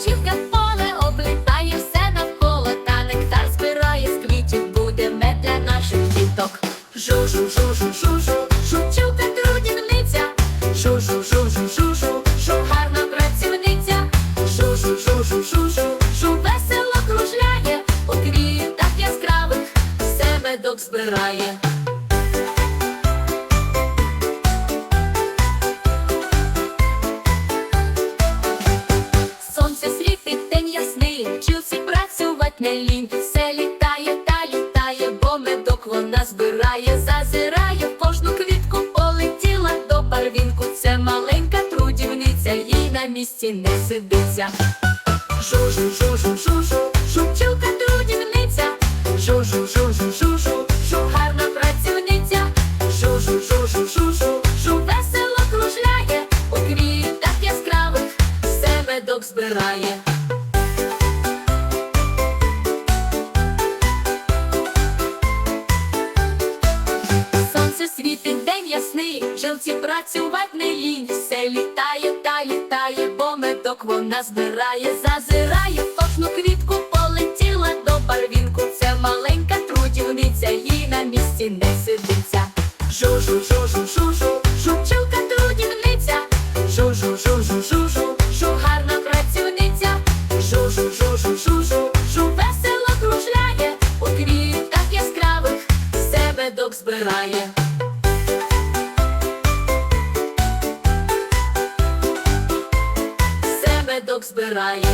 Жучівка в поле облітає все навколо, та нектар збирає з квітів, буде мед для наших діток. Жу-жу-жу-жу-жу-жу, жучівка трудівниця, жу-жу-жу-жу-жу-жу, жу гарна працівниця, жу-жу-жу-жу-жу-жу, жу весело кружляє, у квітах яскравих все медок збирає. Не лінь. Все літає та літає, бо медок вона збирає, зазирає в кожну квітку, полетіла до барвінку. Це маленька трудівниця, їй на місці не сидиться. Жу-жу-жу-жу-жу-жу, жу-пчілка трудівниця, жу-жу-жу-жу-жу-жу, жу гарна працівниця, жу-жу-жу-жу-жу-жу, жу весело кружляє, у квітах яскравих все медок збирає. Ясний, жилці працювать не лінь, все літає та літає, бо медок вона збирає, зазирає в кожну квітку, полетіла до барвінку. Це маленька трудівниця, їй на місці не сидиться. Жу-жу-жу-жу-жу-жу, жу-пчілка трудівниця, жу-жу-жу-жу-жу-жу, гарна працівниця, жу-жу-жу-жу-жу-жу, весело кружляє, у квітах яскравих все медок збирає. Ведок збирає.